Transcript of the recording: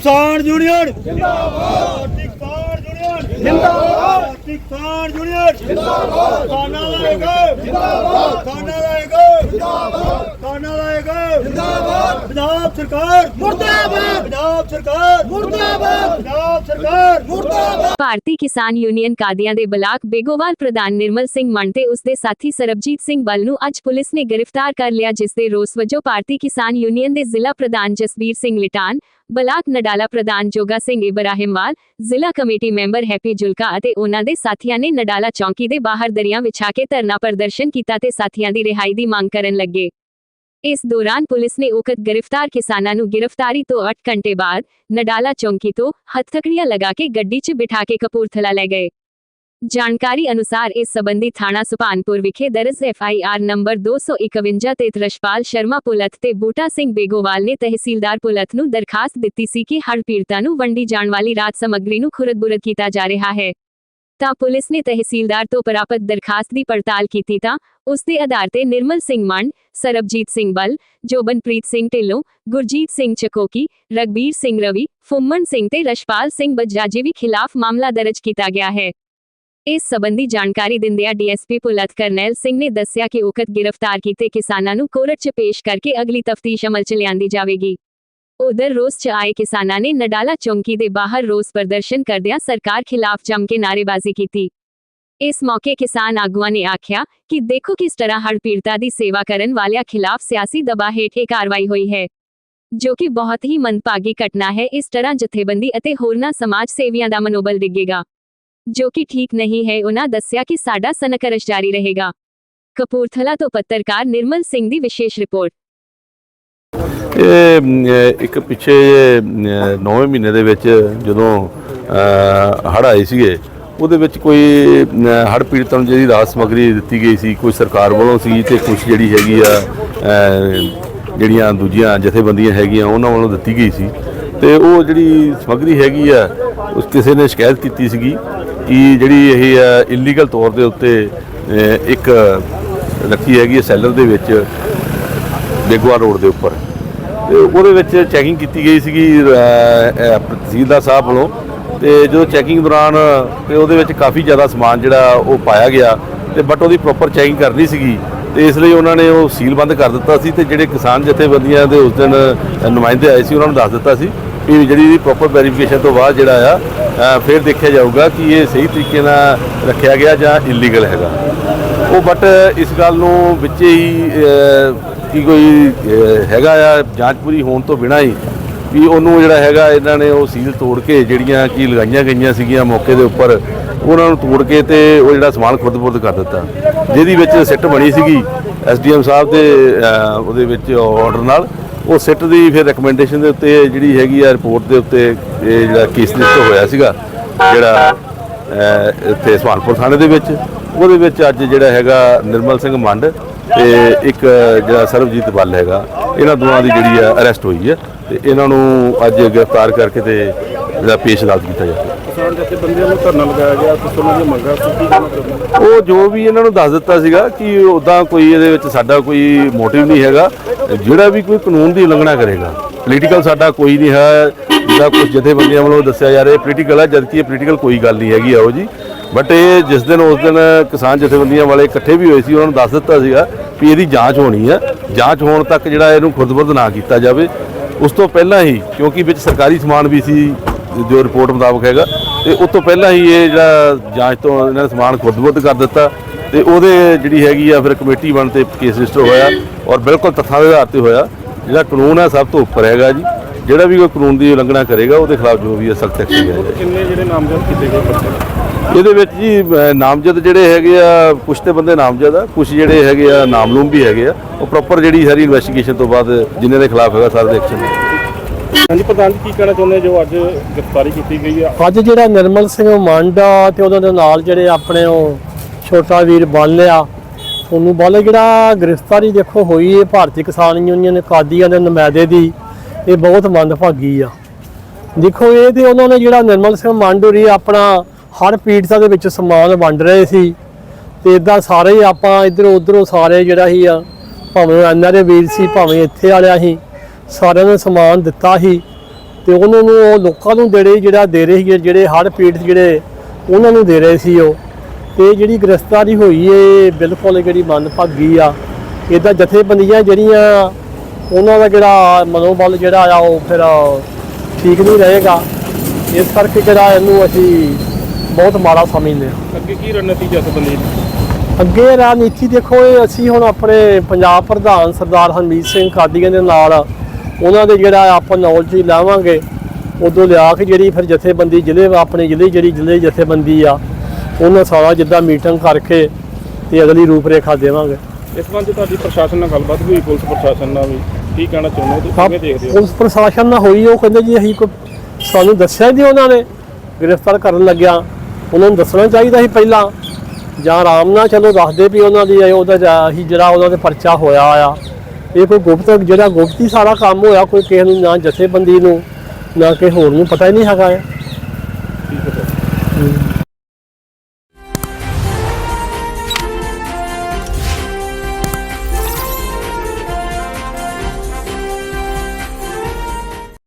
ਕਿਸਾਨ ਯੂਨੀਅਨ। ਜਿੰਦਾਬਾਦ ਕਿਸਾਨ ਯੂਨੀਅਨ। ਜਿੰਦਾਬਾਦ ਕਿਸਾਨ ਯੂਨੀਅਨ। ਜਿੰਦਾਬਾਦ ਕਿਸਾਨਾਂ ਦਾ ਇੱਕ ਜਿੰਦਾਬਾਦ ਕਿਸਾਨਾਂ ਦਾ ਇੱਕ ਜਿੰਦਾਬਾਦ ਕਿਸਾਨਾਂ ਦਾ ਇੱਕ ਜਿੰਦਾਬਾਦ। ਪੰਜਾਬ ਸਰਕਾਰ। ਮੁਰਦਾਬਾਦ। ਪੰਜਾਬ ਸਰਕਾਰ। ਮੁਰਦਾਬਾਦ। ਪੰਜਾਬ ਸਰਕਾਰ। ਮੁਰਦਾਬਾਦ। ਭਾਰਤੀ ਕਿਸਾਨ ਯੂਨੀਅਨ ਕਾਦੀਆਂ ਦੇ ਬਲਾਕ ਬੇਗੋਵਾਲ ਪ੍ਰਧਾਨ ਨਿਰਮਲ ਸਿੰਘ ਮੰਡ ਤੇ ਉਸ ਦੇ ਸਾਥੀ ਸਰਬਜੀਤ ਸਿੰਘ ਬਲ ਨੂੰ ਅੱਜ ਪੁਲਿਸ ਨੇ ਗ੍ਰਿਫਤਾਰ ਕਰ ਲਿਆ ਜਿਸ ਦੇ ਰੋਸ ਵਜੋਂ ਭਾਰਤੀ ਕਿਸਾਨ ਯੂਨੀਅਨ ਦੇ ਜ਼ਿਲ੍ਹਾ ਪ੍ਰਧਾਨ ਜਸਬੀਰ ਸਿੰਘ ਲਿਟਾਨ ਬਲਾਕ ਨਡਾਲਾ ਪ੍ਰਧਾਨ ਜੋਗਾ ਸਿੰਘ ਇਬਰਾਹਿਮਵਾਲ ਜ਼ਿਲ੍ਹਾ ਕਮੇਟੀ ਮੈਂਬਰ ਹੈਪੀ ਜੁਲਕਾ ਅਤੇ ਉਹਨਾਂ ਦੇ ਸਾਥੀਆਂ ਨੇ ਨਡਾਲਾ ਚੌਂਕੀ ਦੇ ਬਾਹਰ ਦਰਿਆ ਵਿਛਾ ਕੇ ਧਰਨਾ ਪ੍ਰਦਰਸ਼ਨ ਕੀਤਾ ਤੇ ਸਾਥੀਆਂ ਦੀ ਰਿਹਾਈ ਦੀ ਮੰਗ ਕਰਨ ਲੱਗੇ। ਇਸ ਦੌਰਾਨ ਪੁਲਿਸ ਨੇ ਉਕਤ ਗ੍ਰਿਫਤਾਰ ਕਿਸਾਨਾਂ ਨੂੰ ਗ੍ਰਿਫਤਾਰੀ ਤੋਂ 8 ਘੰਟੇ ਬਾਅਦ ਨਡਾਲਾ ਚੌਂਕੀ ਤੋਂ ਹੱਥਕੜੀਆਂ ਲਗਾ ਕੇ ਗੱਡੀ 'ਚ ਬਿਠਾ ਕੇ ਕਪੂਰਥਲਾ ਲੈ ਗਏ। ਜਾਣਕਾਰੀ ਅਨੁਸਾਰ ਇਸ ਸਬੰਧੀ ਥਾਣਾ ਸੁਭਾਨਪੁਰ ਵਿਖੇ ਦਰਜ ਐਫ ਆਈ ਆਰ ਨੰਬਰ 251 ਤੇ ਰਸ਼ਪਾਲ ਸ਼ਰਮਾ ਪੁਲਤ ਤੇ ਬੂਟਾ ਸਿੰਘ ਬੇਗੋਵਾਲ ਨੇ ਤਹਿਸੀਲਦਾਰ ਪੁਲਤ ਨੂੰ ਦਰਖਾਸਤ ਦਿੱਤੀ ਸੀ ਕਿ ਹੜ੍ਹ ਪੀੜਤਾਂ ਨੂੰ ਵੰਡੀ ਜਾਣ ਵਾਲੀ ਰਾਤ ਸਮੱਗਰੀ ਨੂੰ ਖੁਰਦ-ਬੁਰਦ ਕੀਤਾ ਜਾ ਰਿਹਾ ਹੈ। ਤਾਂ ਪੁਲਿਸ ਨੇ ਤਹਿਸੀਲਦਾਰ ਤੋਂ ਪ੍ਰਾਪਤ ਦਰਖਾਸਤ ਦੀ ਪੜਤਾਲ ਕੀਤੀ ਤਾਂ ਉਸ ਦੇ ਆਧਾਰ ਤੇ ਨਿਰਮਲ ਸਿੰਘ ਮੰਡ, ਸਰਬਜੀਤ ਸਿੰਘ ਬਲ, ਜੋਬਨਪ੍ਰੀਤ ਸਿੰਘ ਢਿੱਲੋਂ, ਗੁਰਜੀਤ ਸਿੰਘ ਚਕੋਕੀ, ਰਗਬੀਰ ਸਿੰਘ ਰਵੀ ਫੁੰਮਨ ਸਿੰਘ ਤੇ ਰਸ਼ਪਾਲ ਸਿੰਘ ਬਜਾਜੀ ਵੀ ਖਿਲਾਫ ਮਾਮਲਾ ਦਰਜ ਕੀਤਾ ਗਿਆ ਹੈ। ਇਸ ਸਬੰਧੀ ਜਾਣਕਾਰੀ ਦਿੰਦਿਆਂ ਡੀਐਸਪੀ ਪੁਲਤ ਕਰਨੈਲ ਸਿੰਘ ਨੇ ਦੱਸਿਆ ਕਿ ਉਕਤ ਗ੍ਰਿਫਤਾਰ ਕੀਤੇ ਕਿਸਾਨਾਂ ਨੂੰ ਕੋਰਟ 'ਚ ਪੇਸ਼ ਕਰਕੇ ਅਗਲੀ ਤਫਤੀਸ਼ ਅਮਲ 'ਚ ਲਿਆਂਦੀ ਜਾਵੇਗੀ। ਉਧਰ ਰੋਸ 'ਚ ਆਏ ਕਿਸਾਨਾਂ ਨੇ ਨਡਾਲਾ ਚੌਂਕੀ ਦੇ ਬਾਹਰ ਰੋਸ ਪ੍ਰਦਰਸ਼ਨ ਕਰਦਿਆਂ ਸਰਕਾਰ ਖਿਲਾਫ ਜੰਮ ਕੇ ਨਾਅਰੇਬਾਜ਼ੀ ਕੀਤੀ। ਇਸ ਮੌਕੇ ਕਿਸਾਨ ਆਗੂਆਂ ਨੇ ਆਖਿਆ ਕਿ ਦੇਖੋ ਕਿਸ ਤਰ੍ਹਾਂ ਹੜ ਪੀੜਤਾਂ ਦੀ ਸੇਵਾ ਕਰਨ ਵਾਲਿਆਂ ਖਿਲਾਫ ਸਿਆਸੀ ਦਬਾਅ ਹੇਠ ਇਹ ਕਾਰਵਾਈ ਹੋਈ ਹੈ, ਜੋ ਕਿ ਬਹੁਤ ਹੀ ਮੰਦਭਾਗੀ ਘਟਨਾ ਹੈ, ਇਸ ਤਰ੍ਹਾਂ ਜਥੇਬੰਦੀ ਅਤੇ ਹੋਰਨਾਂ ਸਮਾਜ ਸੇਵੀਆਂ ਦਾ ਮਨੋਬਲ ਡਿੱਗੇਗਾ। ਜੋ ਕਿ ਠੀਕ ਨਹੀਂ ਹੈ ਉਹਨਾਂ ਦੱਸਿਆ ਕਿ ਸਾਡਾ ਸੰਘਰਸ਼ ਜਾਰੀ ਰਹੇਗਾ। ਕਪੂਰਥਲਾ ਤੋਂ ਪੱਤਰਕਾਰ ਨਿਰਮਲ ਸਿੰਘ ਦੀ ਵਿਸ਼ੇਸ਼ ਰਿਪੋਰਟ। ਇਹ ਇੱਕ ਪਿੱਛੇ 9ਵੇਂ ਮਹੀਨੇ ਦੇ ਵਿੱਚ ਜਦੋਂ ਹੜ ਆਏ ਸੀਗੇ, ਉਹਦੇ ਵਿੱਚ ਕੋਈ ਹੜ ਪੀੜਤਾਂ ਨੂੰ ਜਿਹੜੀ ਰਾਹਤ ਸਮੱਗਰੀ ਦਿੱਤੀ ਗਈ ਸੀ, ਕੋਈ ਸਰਕਾਰ ਵੱਲੋਂ ਸੀ ਤੇ ਕੁਝ ਜਿਹੜੀ ਹੈਗੀ ਆ ਜਿਹੜੀਆਂ ਦੂਜੀਆਂ ਜਥੇਬੰਦੀਆਂ ਹੈਗੀਆਂ, ਉਹਨਾਂ ਵੱਲੋਂ ਦਿੱਤੀ ਗਈ ਸੀ। ਤੇ ਉਹ ਜਿਹੜੀ ਸਮੱਗਰੀ ਹੈਗੀ ਆ, ਉਸ ਕਿਸੇ ਨੇ ਸ਼ਿਕਾਇਤ ਕੀਤੀ ਸੀਗੀ ਕਿ ਜਿਹੜੀ ਇਹ ਇਲੀਗਲ ਤੌਰ ਦੇ ਉੱਤੇ ਇੱਕ ਰੱਖੀ ਹੈਗੀ ਹੈ ਸੈਲਰ ਦੇ ਵਿੱਚ ਬੇਗਵਾ ਰੋਡ ਦੇ ਉੱਪਰ। ਤੇ ਉਹਦੇ ਵਿੱਚ ਚੈਕਿੰਗ ਕੀਤੀ ਗਈ ਸੀਗੀ ਤਹਿਸੀਲਦਾਰ ਸਾਹਿਬ ਵੱਲੋਂ। ਤੇ ਜਦੋਂ ਚੈਕਿੰਗ ਦੌਰਾਨ, ਤੇ ਉਹਦੇ ਵਿੱਚ ਕਾਫੀ ਜ਼ਿਆਦਾ ਸਮਾਨ ਜਿਹੜਾ ਉਹ ਪਾਇਆ ਗਿਆ। ਤੇ ਬਟ ਉਹਦੀ ਪ੍ਰੋਪਰ ਚੈਕਿੰਗ ਕਰਨੀ ਸੀਗੀ। ਤੇ ਇਸ ਲਈ ਉਹਨਾਂ ਨੇ ਉਹ ਸੀਲ ਬੰਦ ਕਰ ਦਿੱਤਾ ਸੀ ਤੇ ਜਿਹੜੇ ਕਿਸਾਨ ਜਥੇਬੰਦੀਆਂ ਦੇ ਉਸ ਦਿਨ ਨੁਮਾਇੰਦੇ ਆਏ ਸੀ, ਉਹਨਾਂ ਨੂੰ ਦੱਸ ਦਿੱਤਾ ਸੀ ਕਿ ਜਿਹੜੀ ਪ੍ਰੋਪਰ ਵੈਰੀਫਿਕੇਸ਼ਨ ਤੋਂ ਬਾਅਦ ਜਿਹੜਾ ਆ ਫਿਰ ਦੇਖਿਆ ਜਾਊਗਾ ਕਿ ਇਹ ਸਹੀ ਤਰੀਕੇ ਨਾਲ ਰੱਖਿਆ ਗਿਆ ਜਾਂ ਇਲੀਗਲ ਹੈਗਾ। ਉਹ ਬਟ ਇਸ ਗੱਲ ਨੂੰ ਵਿੱਚ ਹੀ ਕਿ ਕੋਈ ਹੈਗਾ ਆ ਜਾਂਚ ਪੂਰੀ ਹੋਣ ਤੋਂ ਬਿਨਾਂ ਹੀ ਵੀ ਉਹਨੂੰ ਜਿਹੜਾ ਹੈਗਾ, ਇਹਨਾਂ ਨੇ ਉਹ ਸੀਲ ਤੋੜ ਕੇ ਜਿਹੜੀਆਂ ਕੀ ਲਗਾਈਆਂ ਗਈਆਂ ਸੀਗੀਆਂ ਮੌਕੇ ਦੇ ਉੱਪਰ, ਉਹਨਾਂ ਨੂੰ ਤੋੜ ਕੇ ਤੇ ਉਹ ਜਿਹੜਾ ਸਮਾਨ ਖੁਰਦਬੁਰਦ ਕਰ ਦਿੱਤਾ। ਜਿਹਦੀ ਵਿੱਚ ਸਿੱਟ ਬਣੀ ਸੀਗੀ ਐਸਡੀਐਮ ਸਾਹਿਬ ਦੇ ਉਹਦੇ ਵਿੱਚ ਆਰਡਰ ਨਾਲ। ਉਹ ਸਿੱਟ ਦੀ ਫਿਰ ਰეკਮੈਂਡੇਸ਼ਨ ਦੇ ਉੱਤੇ ਜਿਹੜੀ ਹੈਗੀ ਆ ਰਿਪੋਰਟ ਦੇ ਉੱਤੇ ਇਹ ਜਿਹੜਾ ਕੇਸ ਲਿਸਟ ਹੋਇਆ ਸੀਗਾ, ਜਿਹੜਾ ਇੱਥੇ ਸੁਹਾਨਪੁਰ ਥਾਣੇ ਦੇ ਵਿੱਚ। ਉਹਦੇ ਵਿੱਚ ਅੱਜ ਜਿਹੜਾ ਹੈਗਾ ਨਿਰਮਲ ਸਿੰਘ ਮੰਡ ਤੇ ਇੱਕ ਜਿਹੜਾ ਸਰਬਜੀਤ ਬੱਲ ਹੈਗਾ ਇਹਨਾਂ ਦੋਵਾਂ ਦੀ ਜਿਹੜੀ ਆ ਅਰੈਸਟ ਹੋਈ ਹੈ ਤੇ ਇਹਨਾਂ ਨੂੰ ਅੱਜ ਗ੍ਰਿਫਤਾਰ ਕਰਕੇ ਤੇ ਜਿਹੜਾ ਪੇਸ਼ ਅਦਾਲਤ ਕੀਤਾ ਜਾਵੇ ਕਿਸਾਨ ਜਥੇਬੰਦੀਆਂ ਨੂੰ ਧਰਨਾ ਲਗਾਇਆ ਗਿਆ ਤੇ ਉਹਨਾਂ ਦੀਆਂ ਮੰਗਾਂ ਸੀ ਕੀ ਕਹਿਣਾ ਚਾਹੁੰਦੇ ਹੋ? ਉਹ ਜੋ ਵੀ ਇਹਨਾਂ ਨੂੰ ਦੱਸ ਦਿੱਤਾ ਸੀਗਾ ਕਿ ਉਦਾਂ ਕੋਈ ਇਹਦੇ ਵਿੱਚ ਸਾਡਾ ਕੋਈ ਮੋਟਿਵ ਨਹੀਂ ਹੈਗਾ ਜਿਹੜਾ ਵੀ ਕੋਈ ਕਾਨੂੰਨ ਦੀ ਉਲੰਘਣਾ ਕਰੇਗਾ ਪੋਲੀਟੀਕਲ ਸਾਡਾ ਕੋਈ ਨਹੀਂ ਹੈ ਜਿਹਦਾ ਕੁਝ ਜਥੇਬੰਦੀਆਂ ਵੱਲੋਂ ਦੱਸਿਆ ਜਾ ਰਿਹਾ ਪੋਲੀਟੀਕਲ ਹੈ ਜਦਕਿ ਇਹ ਪੋਲੀਟੀਕਲ ਕੋਈ ਗੱਲ ਨਹੀਂ ਹੈਗੀ ਇਹੋ ਜੀ ਬਟ ਇਹ ਜਿਸ ਦਿਨ, ਉਸ ਦਿਨ ਕਿਸਾਨ ਜਥੇਬੰਦੀਆਂ ਵਾਲੇ ਇਕੱਠੇ ਵੀ ਹੋਏ ਸੀ, ਉਹਨਾਂ ਨੂੰ ਦੱਸ ਦਿੱਤਾ ਸੀਗਾ ਵੀ ਇਹਦੀ ਜਾਂਚ ਹੋਣੀ ਹੈ। ਜਾਂਚ ਹੋਣ ਤੱਕ ਜਿਹੜਾ ਇਹਨੂੰ ਖੁਰਦਬੁਰਦ ਨਾ ਕੀਤਾ ਜਾਵੇ। ਉਸ ਤੋਂ ਪਹਿਲਾਂ ਹੀ, ਕਿਉਂਕਿ ਵਿੱਚ ਸਰਕਾਰੀ ਸਮਾਨ ਵੀ ਸੀ, ਜੋ ਰਿਪੋਰਟ ਮੁਤਾਬਕ ਹੈਗਾ, ਤੇ ਉਸ ਤੋਂ ਪਹਿਲਾਂ ਹੀ ਇਹ ਜਿਹੜਾ ਜਾਂਚ ਤੋਂ ਇਹਨਾਂ ਨੇ ਸਮਾਨ ਖੁਰਦਬੁਰਦ ਕਰ ਦਿੱਤਾ। ਤੇ ਉਹਦੇ ਜਿਹੜੀ ਹੈਗੀ ਆ, ਫਿਰ ਕਮੇਟੀ ਬਣ ਤੇ ਕੇਸ ਰਜਿਸਟਰ ਹੋਇਆ ਔਰ ਬਿਲਕੁਲ ਤੱਥਾਂ ਦੇ ਆਧਾਰ ਤੇ ਹੋਇਆ। ਜਿਹੜਾ ਕਾਨੂੰਨ ਹੈ, ਸਭ ਤੋਂ ਉੱਪਰ ਹੈਗਾ ਜੀ। ਜਿਹੜਾ ਵੀ ਕੋਈ ਕਾਨੂੰਨ ਦੀ ਉਲੰਘਣਾ ਕਰੇਗਾ, ਉਹਦੇ ਖਿਲਾਫ ਜੋ ਵੀ ਹੈ, ਸਖਤ ਐਕਸ਼ਨ ਲਿਆ ਜਾਏਗਾ। ਕਿੰਨੇ ਜਿਹੜੇ ਨਾਮਜ਼ਦ ਕੀਤੇ ਗਏ ਪਰਚੇ ਇਹਦੇ ਵਿੱਚ ਜੀ ਨਾਮਜ਼ਦ ਜਿਹੜੇ ਹੈਗੇ ਆ ਕੁਝ ਤੇ ਬੰਦੇ ਨਾਮਜ਼ਦ ਆ ਕੁਝ ਜਿਹੜੇ ਹੈਗੇ ਆ ਨਾਮਲੂਮ ਵੀ ਹੈਗੇ ਆ। ਉਹ ਪ੍ਰੋਪਰ ਜਿਹੜੀ ਸਾਰੀ ਇਨਵੈਸਟੀਗੇਸ਼ਨ ਤੋਂ ਬਾਅਦ ਜਿਨ੍ਹਾਂ ਦੇ ਖਿਲਾਫ ਹੈਗਾ ਸਾਰੇ ਐਕਸ਼ਨ ਹਾਂਜੀ ਪ੍ਰਧਾਨ ਜੀ ਕੀ ਕਹਿਣਾ ਚਾਹੁੰਦੇ ਹੋ ਜੋ ਅੱਜ ਗ੍ਰਿਫਤਾਰੀ ਕੀਤੀ ਗਈ ਆ? ਅੱਜ ਜਿਹੜਾ ਨਿਰਮਲ ਸਿੰਘ ਮੰਡਾ ਤੇ ਉਹਨਾਂ ਦੇ ਨਾਲ ਜਿਹੜੇ ਆਪਣੇ ਉਹ ਛੋਟਾ ਵੀਰ ਬਾਲਿਆ ਉਹਨੂੰ ਬਾਲੇ ਜਿਹੜਾ ਗ੍ਰਿਫਤਾਰੀ ਦੇਖੋ ਹੋਈ ਹੈ ਭਾਰਤੀ ਕਿਸਾਨ ਯੂਨੀਅਨ ਕਾਦੀਆਂ ਦੇ ਨੁਮਾਇੰਦੇ ਦੀ ਇਹ ਬਹੁਤ ਮੰਦਭਾਗੀ ਆ। ਦੇਖੋ ਇਹ ਤੇ ਉਹਨਾਂ ਨੇ ਜਿਹੜਾ ਨਿਰਮਲ ਸਿੰਘ ਮੰਡੂਰੀ ਆਪਣਾ ਹਰ ਪੀੜਤਾਂ ਦੇ ਵਿੱਚ ਸਮਾਨ ਵੰਡ ਰਹੇ ਸੀ ਤੇ ਇਦਾਂ ਸਾਰੇ ਹੀ ਆਪਾਂ ਇਧਰੋਂ ਉਧਰੋਂ ਸਾਰੇ ਜਿਹੜਾ ਹੀ ਆ, ਭਾਵੇਂ ਐਨਆਰਏ ਵੀਰ ਸੀ, ਭਾਵੇਂ ਇੱਥੇ ਵਾਲਿਆ ਸੀ, ਸਾਰਿਆਂ ਨੂੰ ਸਮਾਨ ਦਿੱਤਾ ਸੀ ਤੇ ਉਹਨਾਂ ਨੂੰ ਉਹ ਲੋਕਾਂ ਨੂੰ ਜਿਹੜੇ ਜਿਹੜਾ ਦੇ ਰਹੇ ਸੀ ਜਿਹੜੇ ਹੜ੍ਹ ਪੀੜਤ ਜਿਹੜੇ ਉਹਨਾਂ ਨੂੰ ਦੇ ਰਹੇ ਸੀ ਉਹ। ਤੇ ਜਿਹੜੀ ਗ੍ਰਿਫਤਾਰੀ ਹੋਈ ਏ ਬਿਲਕੁਲ ਜਿਹੜੀ ਮਨ ਭਾਗੀ ਆ। ਇਦਾਂ ਜਥੇਬੰਦੀਆਂ ਜਿਹੜੀਆਂ, ਉਹਨਾਂ ਦਾ ਜਿਹੜਾ ਮਨੋਬਲ ਜਿਹੜਾ ਆ, ਉਹ ਫਿਰ ਠੀਕ ਨਹੀਂ ਰਹੇਗਾ। ਇਸ ਕਰਕੇ ਜਿਹੜਾ ਇਹਨੂੰ ਅਸੀਂ ਬਹੁਤ ਮਾੜਾ ਸਮਝਦੇ ਹਾਂ ਅੱਗੇ ਕੀ ਰਣਨੀਤੀ ਜਥੇਬੰਦੀ ਦੀ? ਅੱਗੇ ਰਾਜਨੀਤੀ ਦੇਖੋ ਇਹ ਅਸੀਂ ਹੁਣ ਆਪਣੇ ਪੰਜਾਬ ਪ੍ਰਧਾਨ ਸਰਦਾਰ ਹਰਮੀਤ ਸਿੰਘ ਕਾਦੀਆਂ ਦੇ ਨਾਲ ਉਹਨਾਂ ਦੇ ਜਿਹੜਾ ਆਪਾਂ ਨੌਲੇਜ ਹੀ ਲਾਵਾਂਗੇ ਉਦੋਂ ਲਿਆ ਕੇ ਜਿਹੜੀ ਫਿਰ ਜਥੇਬੰਦੀ ਜ਼ਿਲ੍ਹੇ ਆਪਣੇ ਜ਼ਿਲ੍ਹੇ ਜਿਹੜੀ ਜ਼ਿਲ੍ਹੇ ਜਥੇਬੰਦੀ ਆ ਉਹਨਾਂ ਸਾਰਾ ਜਿੱਦਾਂ ਮੀਟਿੰਗ ਕਰਕੇ ਤੇ ਅਗਲੀ ਰੂਪਰੇਖਾ ਦੇਵਾਂਗੇ। ਇਸ ਸੰਬੰਧ ਤੁਹਾਡੀ ਪ੍ਰਸ਼ਾਸਨ ਨਾਲ ਗੱਲਬਾਤ ਵੀ ਹੋਈ ਪੁਲਿਸ ਪ੍ਰਸ਼ਾਸਨ ਨਾਲ ਵੀ? ਕੀ ਕਹਿਣਾ ਚਾਹੁੰਦੇ ਹੋ ਤੁਸੀਂ? ਕਿਵੇਂ ਦੇਖਦੇ ਹੋ? ਪੁਲਿਸ ਪ੍ਰਸ਼ਾਸਨ ਨਾਲ ਹੋਈ ਉਹ ਕਹਿੰਦੇ ਜੀ ਅਸੀਂ ਕੋਈ ਸਾਨੂੰ ਦੱਸਿਆ ਨਹੀਂ ਉਹਨਾਂ ਨੇ। ਗ੍ਰਿਫਤਾਰ ਕਰਨ ਲੱਗਿਆ। ਉਹਨਾਂ ਨੂੰ ਦੱਸਣਾ ਚਾਹੀਦਾ ਸੀ ਪਹਿਲਾਂ। ਜਾਂ ਆਰਾਮ ਨਾਲ ਚਲੋ ਦੱਸਦੇ ਵੀ ਉਹਨਾਂ ਦੀ ਇਹ ਉਹਦਾ ਜਾ- ਅਸੀਂ ਜਿਹੜਾ ਉਹਨਾਂ ਦੇ ਪਰਚਾ ਹੋਇਆ ਆ। ਇਹ ਕੋਈ ਗੁਪਤ ਜਿਹੜਾ ਗੁਪਤੀ ਸਾਰਾ ਕੰਮ ਹੋਇਆ, ਕੋਈ ਕਿਸੇ ਨੂੰ ਨਾ ਜਥੇਬੰਦੀ ਨੂੰ, ਨਾ ਕਿਸੇ ਹੋਰ ਨੂੰ ਪਤਾ ਹੀ ਨਹੀਂ ਹੈਗਾ। ਹੈ